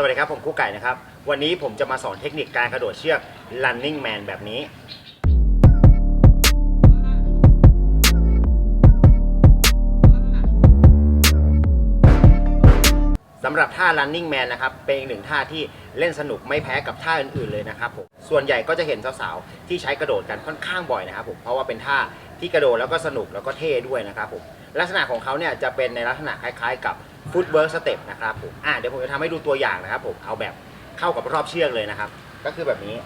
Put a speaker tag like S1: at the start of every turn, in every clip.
S1: สวัสดีครับผมครูไก่นะครับ วันนี้ผมจะมาสอนเทคนิคการกระโดดเชือก running man แบบนี้ สำหรับท่า running man นะครับ เป็นอีกหนึ่งท่าที่เล่นสนุกไม่แพ้กับท่าอื่นๆเลยนะครับผมส่วนใหญ่ก็จะเห็นสาวๆ ที่ใช้กระโดดกันค่อนข้างบ่อยนะครับผมเพราะว่าเป็นท่าที่กระโดดแล้วก็สนุกแล้วก็เท่ด้วยนะครับผม ลักษณะของเขาเนี่ยจะเป็นในลักษณะคล้ายๆ กับ footwork step นะครับผมอะเดี๋ยวผมจะทำให้ดูตัวอย่างนะครับผมเอาแบบเข้ากับรอบเชือกเลยนะครับ ก็คือแบบนี้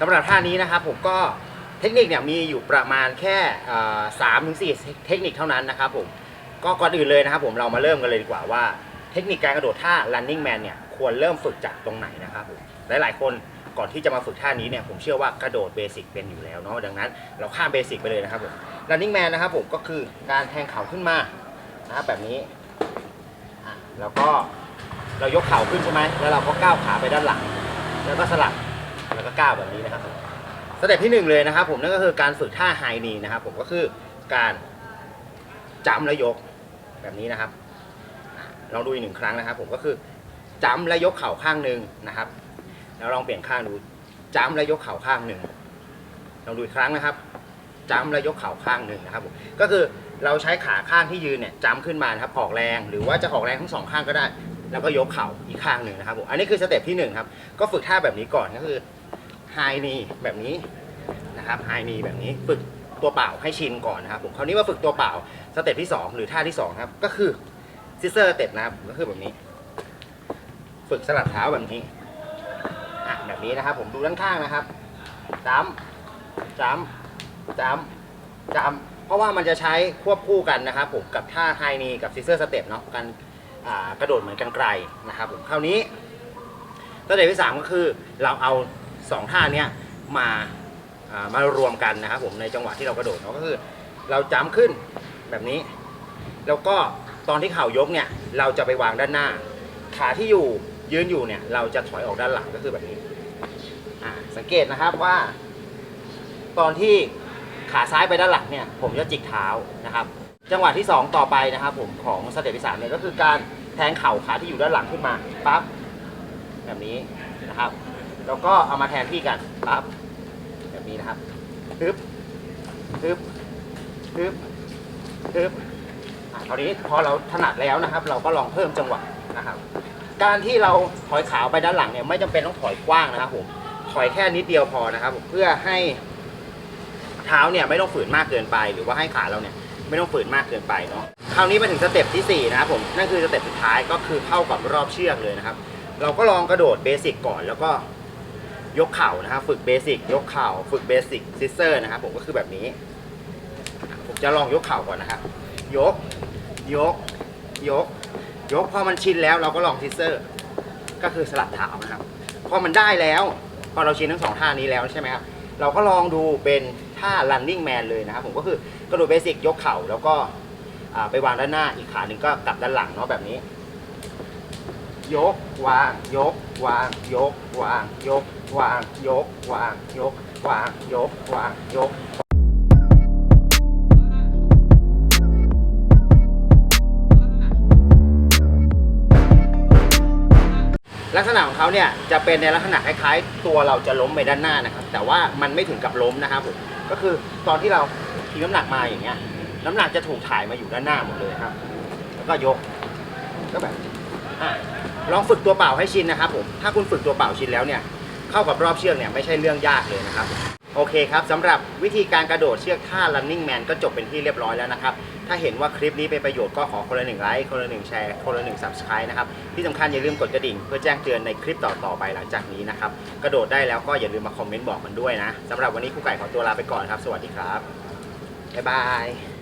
S1: สำหรับท่านี้นะครับผมก็เทคนิคเนี่ยมีอยู่ประมาณแค่สามถึงสี่เทคนิคเท่านั้นนะครับผมก็ก่อนอื่นเลยนะครับผมเรามาเริ่มกันเลยดีกว่าว่า เทคนิคการกระโดดท่า running man เนี่ยควรเริ่มฝึกจากตรงไหนนะครับผม หลายๆ คนก่อนที่จะมาฝึกท่านี้เนี่ยผมเชื่อว่ากระโดดเบสิกเป็นอยู่แล้วเนาะดังนั้น เราข้ามเบสิกไปเลยนะครับผม running man นะครับผมก็คือการแทงเข่าขึ้นมานะครับแบบนี้อะแล้วก็เรายกเข่าขึ้นใช่ไหมแล้วเราก็ก้าวขาไปด้านหลัง แล้วก็สลับแล้วก็ก้าวแบบนี้นะครับผมสเต็ปที่หนึ่งเลยนะครับผมนั่นก็คือการฝึกท่าไฮนีนะครับผมก็คือการจำและยกแบบนี้นะครับลองดูอีกหนึ่งครั้งนะครับ ผมก็คือจำและยกเข่าข้างหนึ่งนะครับ แล้วลองเปลี่ยนข้างดูจ้ำและยกเข่าข้างหนึ่งลองดูอีกครั้งนะครับจ้ำและยกเข่าข้างหนึ่งนะครับผมก็คือเราใช้ขาข้างที่ยืนเนี่ยจ้ำขึ้นมานะครับออกแรง หรือว่าจะออกแรงทั้งสองข้างก็ได้ แล้วก็ยกเข่าอีกข้างหนึ่งนะครับผมอันนี้คือสเต็ปที่หนึ่งครับก็ฝึกท่าแบบนี้ก่อนก็คือไฮนีแบบนี้นะครับไฮนีแบบนี้ฝึกตัวเปล่าให้ชินก่อนนะครับผมคราวนี้มาฝึกตัวเปล่าสเต็ปที่ 2 หรือท่าที่2ครับก็คือซิสเตอร์สเต็ปนะครับก็คือแบบนี้ ฝึกสลับเท้าแบบนี้ แบบนี้นะครับ ผมดูด้านข้างนะครับจ้ำจ้ำจ้ำจ้ำเพราะว่ามันจะใช้ควบคู่กันนะครับ ผมกับท่าไฮนีกับซิสเตอร์สเต็ปเนาะกันกระโดดเหมือนกันไกลนะครับ ผมคราวนี้สเต็ปที่สามก็คือเราเอาสองท่าเนี้ยมาามารวมกันนะครับ ผมในจังหวะที่เรากระโดดเนาะก็คือ เราจ้ำขึ้นแบบนี้ แล้วก็ตอนที่เข่ายกเนี่ยเราจะไปวางด้านหน้า ขาที่อยู่ยืนอยู่เนี่ยเราจะถอยออกด้านหลังก็คือแบบนี้ สังเกตนะครับว่า ตอนที่ขาซ้ายไปด้านหลังเนี่ย ผมจะจิกเท้านะครับ จังหวะที่ 2 ต่อไปนะครับ ผมของสเต็ปที่สามเนี่ยก็คือการแทงเข่าขาที่อยู่ด้านหลังขึ้นมาปั๊บแบบนี้นะครับ แล้วก็เอามาแทนที่กันปั๊บแบบนี้นะครับฮึบฮึบฮึบฮึบอะคราวนี้พอเราถนัดแล้วนะครับ เราก็ลองเพิ่มจังหวะนะครับ การที่เราถอยขาไปด้านหลังเนี่ยไม่จำเป็นต้องถอยกว้างนะครับผม ถอยแค่นิดเดียวพอนะครับผมเพื่อให้เท้าเนี่ยไม่ต้องฝืนมากเกินไป หรือว่าให้ขาเราเนี่ยไม่ต้องฝืนมากเกินไปเนาะคราวนี้มาถึงสเต็ปที่ 4 นะครับผมนั่นคือสเต็ปสุดท้ายก็คือเข้ากับรอบเชือกเลยนะครับ เราก็ลองกระโดดเบสิกก่อนแล้วก็ยกเข่านะครับฝึกเบสิกยกเข่าฝึกเบสิกซิสเซอร์นะครับผมก็คือแบบนี้ ผมจะลองยกเข่าก่อนนะครับ ยก ยก ยก ยกพอมันชินแล้วเราก็ลองซิสเซอร์ก็คือสลับเท้านะครับ พอมันได้แล้ว พอเราชินทั้งสองท่านี้แล้วใช่ไหมครับเราก็ลองดูเป็นท่า running man เลยนะครับผมก็คือกระโดดเบสิกยกเข่าแล้วก็ไปวางด้านหน้าอีกขาหนึ่งก็กลับด้านหลังเนาะแบบนี้ ยกวาง ยกวาง ยกวาง ยกวาง ยกวาง ยกวาง ยกวาง ยก ลักษณะของเขาเนี่ยจะเป็นในลักษณะคล้ายๆ ตัวเราจะล้มไปด้านหน้านะครับ แต่ว่ามันไม่ถึงกับล้มนะครับผมก็คือตอนที่เราทิ้งน้ำหนักมาอย่างเงี้ยน้ำหนักจะถูกถ่ายมาอยู่ด้านหน้าหมดเลยครับ แล้วก็ยกก็แบบอะลองฝึกตัวเปล่าให้ชินนะครับผมถ้าคุณฝึกตัวเปล่าชินแล้วเนี่ยเข้ากับรอบเชือกเนี่ยไม่ใช่เรื่องยากเลยนะครับโอเคครับสำหรับวิธีการกระโดดเชือกท่า running man ก็จบเป็นที่เรียบร้อยแล้วนะครับ ถ้าเห็นว่าคลิปนี้เป็นประโยชน์ก็ขอคนละหนึ่งไลค์คนละหนึ่งแชร์คนละหนึ่งสับสไครต์นะครับที่สำคัญอย่าลืมกดกระดิ่งเพื่อแจ้งเตือนในคลิปต่อๆไปหลังจากนี้นะครับกระโดดได้แล้วก็อย่าลืมมาคอมเมนต์บอกมันด้วยนะสำหรับวันนี้ครูไก่ขอตัวลาไปก่อนครับ สวัสดีครับบ๊ายบาย